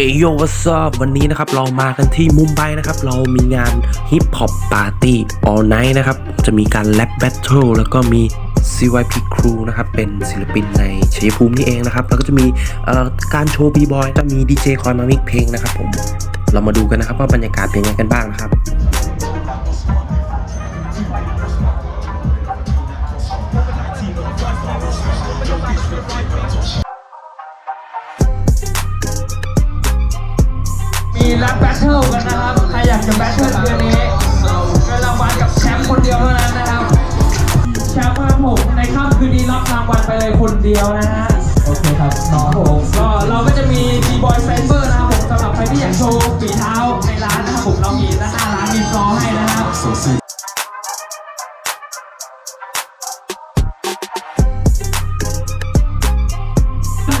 เอโยวัสบวันนี้นะครับเรามากันที่มุมไบนะครับ เรามีงานฮิปฮอปปาร์ตี้ออนไนท์นะครับ จะมีการแรปแบทเทิลแล้วก็มี CYP Crew นะครับ เป็นศิลปินในชัยภูมินี่เองนะครับ แล้วก็จะมีการโชว์บีบอยจะมีดีเจคอยมามิกเพลงนะครับผม เรามาดูกันนะครับว่าบรรยากาศเป็นยังไงกันบ้างนะครับ แรปแบทเทิลกันนะครับ ใครอยากจะแบทเทิลเดือนนี้เงินรางวัลกับแชมป์คนเดียวเท่านั้นนะครับ แชมป์ครับผมในค่ำคืนนี้รับรางวัลไปเลยคนเดียวนะฮะ โอเคครับน้องผมก็เราก็จะมีบีบอยไซเบอร์นะครับผมสำหรับใครที่อยากโชว์ฝีเท้าในร้านนะครับผมเรามีหน้าร้านมีฟลอร์ให้นะครับ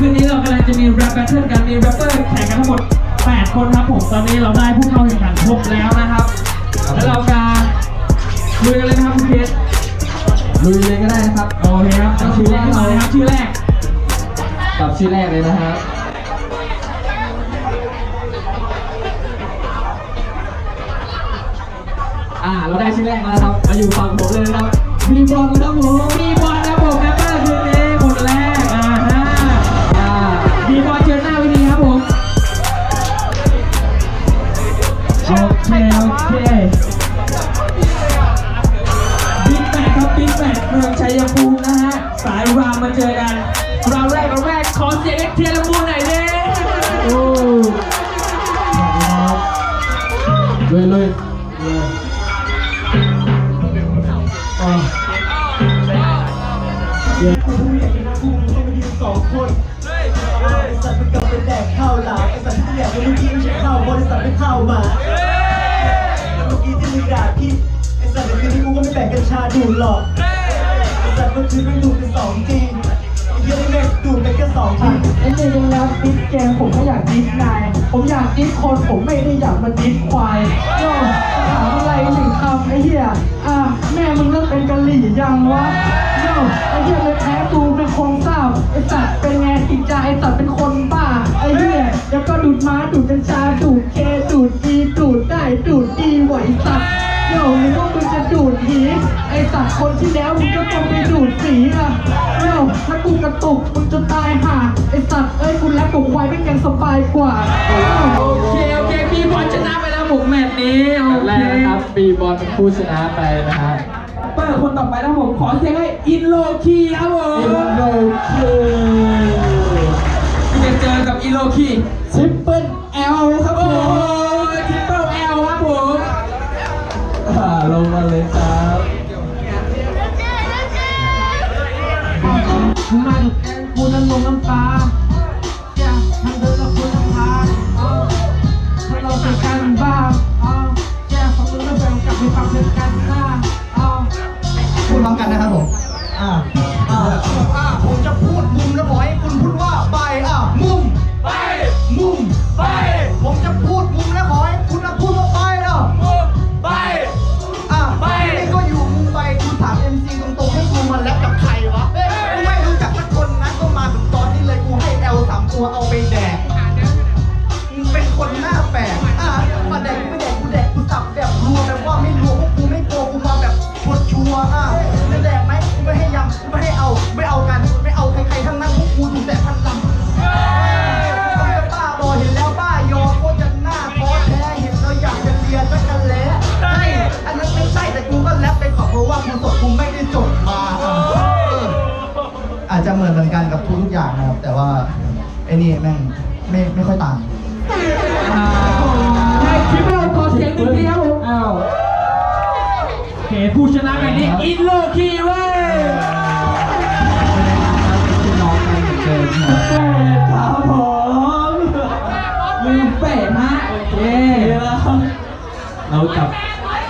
คืนนี้เรากำลังจะมีแรปแบทเทิลกันมีแรปเปอร์แข่งกันทั้งหมด 8 คนครับผมตอนนี้เราได้ผู้เข้าแข่งขันครบแล้วนะครับ แล้วเราจะลุยกันเลยนะครับคุณเพชรลุยเลยก็ได้นะครับโอเคครับเอาชื่อแรกมาเลยครับชื่อแรกกับชื่อแรกเลยนะครับอ่าเราได้ชื่อแรกมาแล้วครับมาอยู่ฝั่งผมเลยนะครับมีบอลครับผมมีบอลครับผม โอเคโอเคบิ๊กแบกครับบิ๊กแบกเมืองชัยภูมินะฮะ สายรามมาเจอกันเราแรกเราแรกขอเสียงให้เทียร์ละมูนหน่อยเดิโอ้เลยเลยสองคนไอ้สัตว์มันกลับไปแดกข้าวหลามไอ้สัตว์ที่แดกเมื่อกี้ไม่ใช่ข้าว บริษัทไม่เข้าวหมาเมื่อกี้ที่มึงด่าพี่ไอ้สัตว์ในคืนนี้กูก็ไม่แบ่งกัญชาดูดหรอกไอ้สัตว์เมื่อคืนไม่ดูดไปสองทีไอ้เหี้ยนี่แม่งดูดไปแค่สองที ไอ้นี่แล้วดิสเกมผมไม่อยากดิสนาย ผมอยากดิสคนผมไม่ได้อยากมาดิสควายโย่ถามอะไรหนึ่งคำไอ้เหี้ยอะแม่มึงเลิกเป็นกะหรี่ยังวะโย่ไอ้เหี้ยเลยแพ้กูเป็นโครงเศร้าไอ้สัตว์เป็นไงจิตใจไอ้สัตว์เป็นคน เหี้ยแล้วก็ดูดม้าดูดกัญชาดูดเคดูดดีดูดได้ดูดดีไหวสัตว์โย่มึงว่ามึงจะดูดหีไอ้สัตว์คนที่แล้วมึงก็ต้องไปดูดสีอะโย่ถ้ากูกระตุกมึงจะตายห่าไอ้สัตว์เอ้ยคุณแล้วกับควายไม่งยังสบายกว่าโย่โอเคโอเคมีบอลชนะไปแล้วผมแมตช์นี้โอแรเคกนะครับปีบอลเป็นผู้ชนะไปนะฮะเปิดคนต่อไปนะผมขอเสียงให้อินโลคีครับผมอินโดเคที่ จะเจอกับอินโลคีทริปเปิลเอลครับผโอ้โหมทริปเปิลเอลครับผมอ่าลงมาเลย ทุกๆอย่างนะครับ แต่ว่าไอ้นี่แม่งไม่ไม่ค่อยต่าง ใช่ทริปเปิลขอเสียงหนึ่งทีครับผมอ้าวโอเคผู้ชนะแบบนี้อินโลคีเว้ยพี่น้องกันเหมือนเดิมครับครับผมลืมเป็ดฮะโอเคเราจับ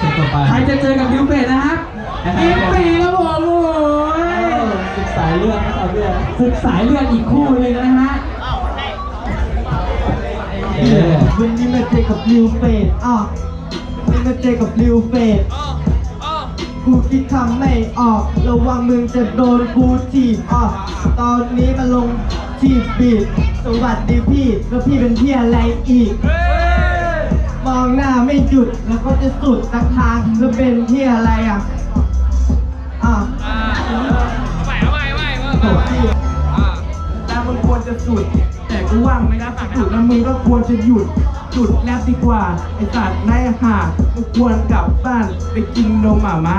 คนต่อไปใครจะเจอกับลิวเป็ดนะครับลิวเป็ดครับผมโอ้ย ศึกสายเลือดนะครับเนี่ยศึกสายเลือดอีกคู่หนึงนะฮะเย้วันนี้มาเจอกับลิวเฟดอะวันนี้มาเจอกับลิวเฟดกูคิดทำไม่ออก ระวังมึงจะโดนกูถีบอะตอนนี้มาลงถีบบีดสวัสดีพี่ แล้วพี่เป็นพี่อะไรอีกมองหน้าไม่หยุดแล้วก็จะสุดสักทางแล้วเป็นพี่อะไรอะอะ จะสุด แต่กูว่างไม่รับสุดแล้วมึงก็ควรจะหยุดจุดแล้วดีกว่า ไอ้สัตว์นายห่ากูควรกลับบ้านไปกินนมหมาม้า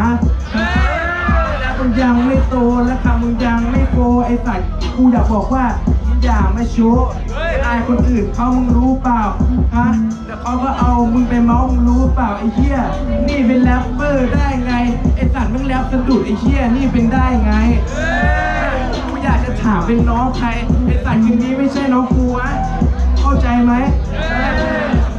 แล้วมึงยังไม่โตและคำมึงยังไม่โกไอ้สัตว์กูอยากบอกว่ามึงอย่ามาโชว์อคนอื่นเขามึงรู้เปล่าฮะแต่เขาก็เอามึงไปเมาส์มึงรู้เปล่าไอ้เหี้ยนี่เป็นแรปเปอร์ได้ไงไอสัตว์มึงแรปสะดุดไอ้เหี้ยนี่เป็นได้ไง ถามเป็นน้องใครเป็นสัตว์คนนี้ไม่ใช่น้องครูอะเข้าใจไหม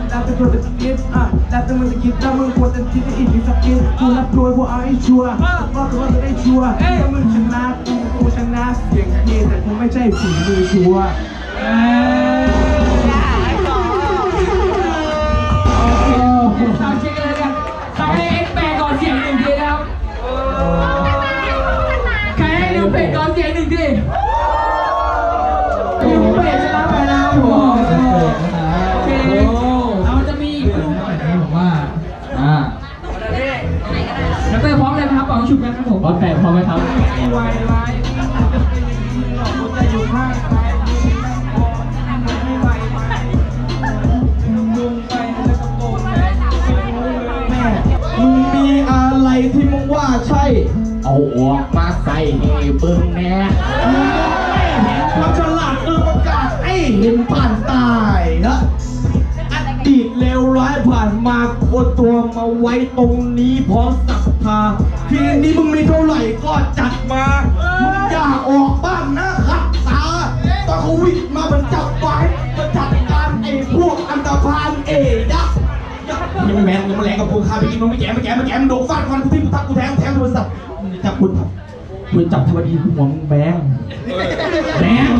แล้วเป็นคนจะคิดอะแล้วเป็นคนจะคิดถ้ามึงควรจะคิดอีกสักนิดกูรับรวยกูเอาให้ชัวร์ก็คือว่าจะได้ชัวร์ถ้ามึงชนะกูกูชนะเสียงเฮแต่กูไม่ใช่ฝีมือชัวร์ ครับผมโอเคเราจะมีอีกคู่ผมว่าอ่านักเตะพร้อมเลยไหมครับเป่าฉุบกันครับผมบอลแปดพร้อมไหมครับไม่ไหวไรผมจะอยู่ข้างใครไม่ไหวไหมลุงไปแล้วก็โกงเลยแม่มึงมีอะไรที่มึงว่าใช่ เอาออกมาใส่ให้เบิ่งแน่ความฉลาด เออประกาศไอ้เห็นผ่านตายนะอดีตเลวร้ายผ่านมาโคตัวมาไว้ตรงนี้พร้อมศรัทธาทีนี้มึงมีเท่าไหร่ก็จัดมา มึงอย่าออกบ้านนะขัดตาตอนโควิดมามันจับไว้มาจัดการไอ้พวกอันตรพานเอยักษ์ยังไม่แมนยังไม่แรงกับพวกข้าไปกินมึงไม่แก่ไม่แก่ไม่แก่มึงโดนฟาดฟันกูที่กูทักกูแทงแทงโทรศัพท์จับคุณคุณจับธรรมดีหัวมึงแบงแม่ง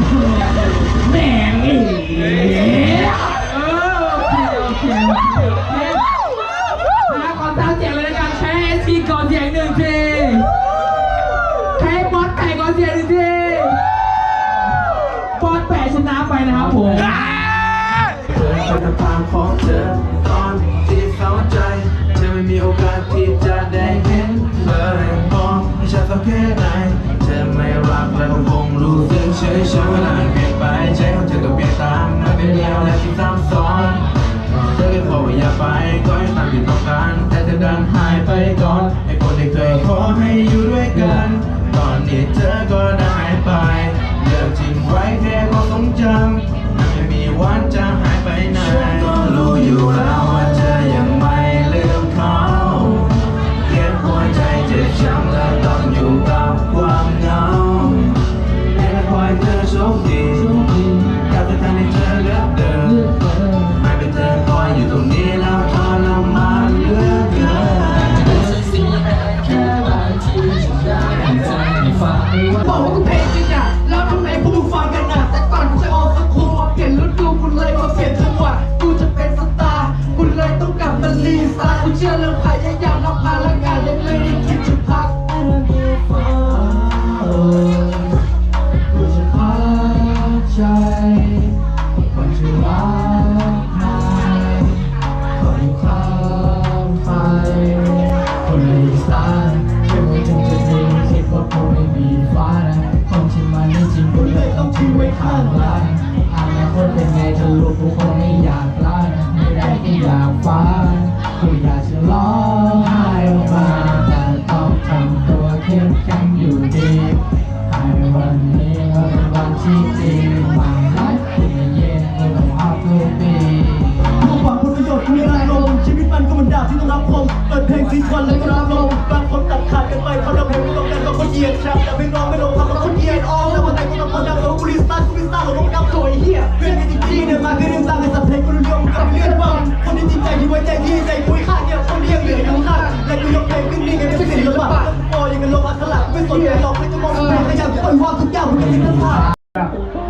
แม่งอีเออโอเคโอเคโอเคนะขอตามเสียงเลยละกันใช้เอสพีก่อนเสียงหนึ่งทีใช้บอสไก่ก่อนเสียงหนึ่งทีบอสแปะชนะไปนะครับผมเป็นทางของเธอตอนที่เข้าใจเธอไม่มีโอกาสที่จะได้เห็นเลยมองให้ฉันสักแค่ไหน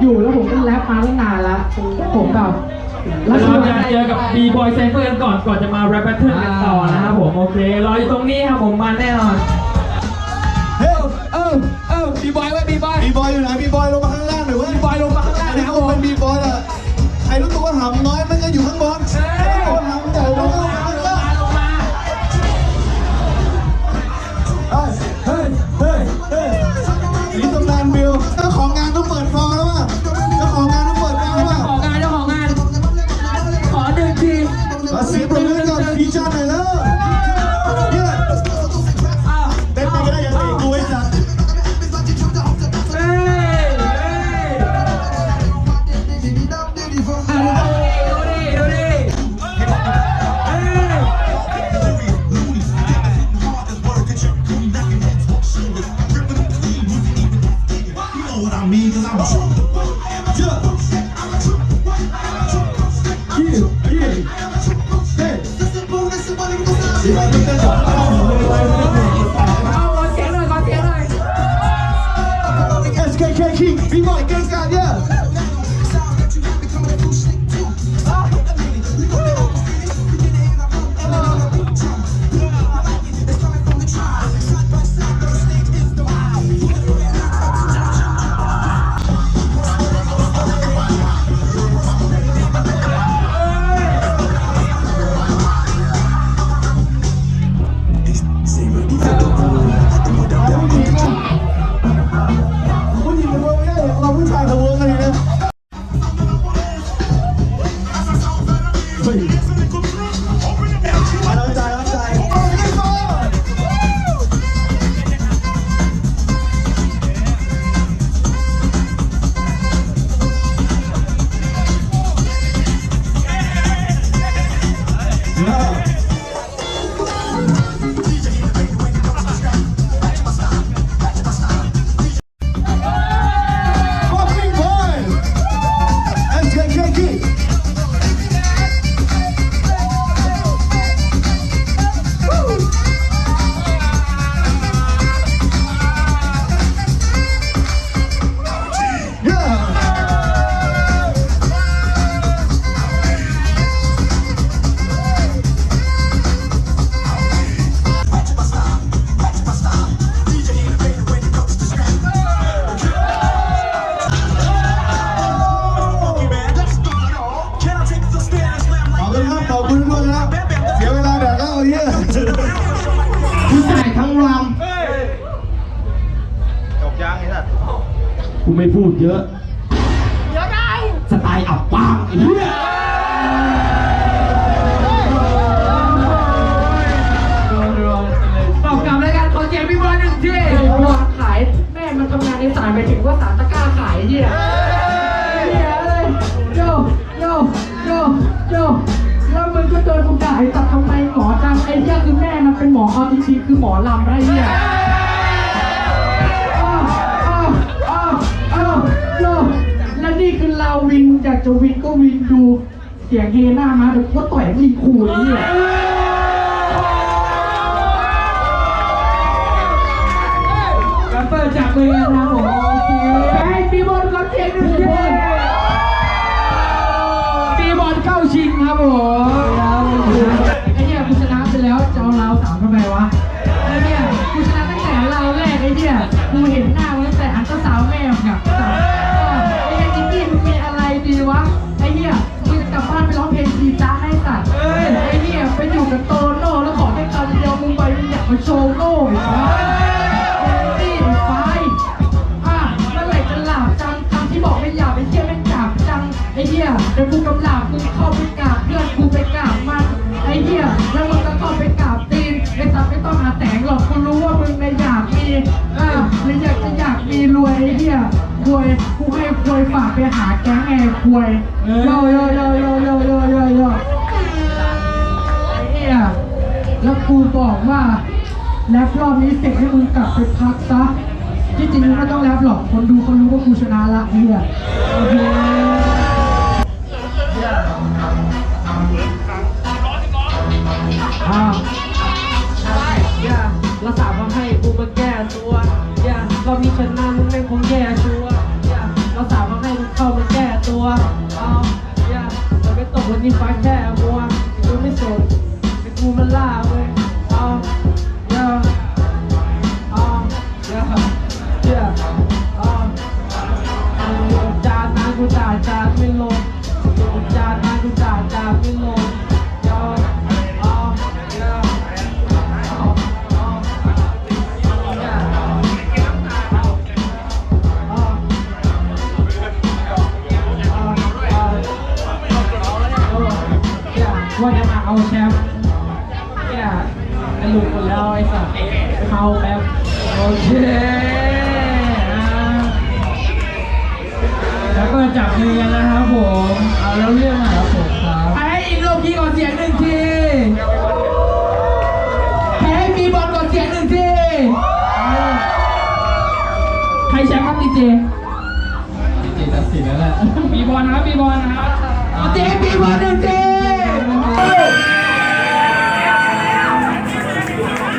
อยู่แล้วผมก็แรปมาตั้งนานละผมกับเราจะเจอกับบีบอยไซเฟอร์กันก่อนก่อนจะมาแรปแทเทิลกันต่อนะครับผมโอเครออยู่ตรงนี้ครับผมมันแน่นอนเฮ้ยเออเออบีบอยไว้บีบอยบีบอยอยู่ไหนบีบอยลงมาข้างล่างหน่อยว่าบีบอยลงมาข้างล่างนะครับผมเป็นบีบอยอะใครรู้ตัวว่าหำน้อย วินก็วินดูเสียงเฮหน้ามาเดี๋ว่าต่อยมีขู่เลยเนี่ยแรปเปอร์จากเลยนะผม วยเหี้ยควยกูให้ควยฝากไปหาแก๊งแอร์ควยโยโยโยโยโยโยโยโยไอ้เหี้ยแล้วกูบอกว่าแรปรอบนี้เสร็จให้มึงกลับไปพักซะที่จริงมึงไม่ต้องแรปหรอกคนดูเขารู้ว่ากูชนะละเหี้ย Let me find. สัตว์เขาแป๊บโอเคอะแล้วก็จับมือกันนะครับผมเอาแล้วเรื่องไหนครับผมครับให้อินโลกีก่อนเสียงหนึ่งทีให้มีบอลก่อนเสียงหนึ่งทีใครแชมป์ครับดีเจเจตัดสินแล้วแหละมีบอลนะครับมีบอลนะครับเจมีบอลหนึ่งที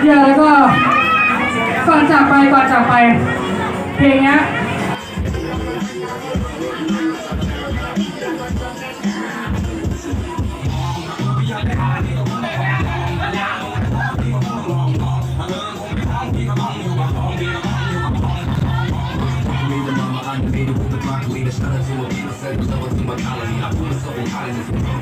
เดี๋ยวแล้วก็ก่อนจากไปก่อนจากไป เพลงเนี้ย Only motherfuckers got to put the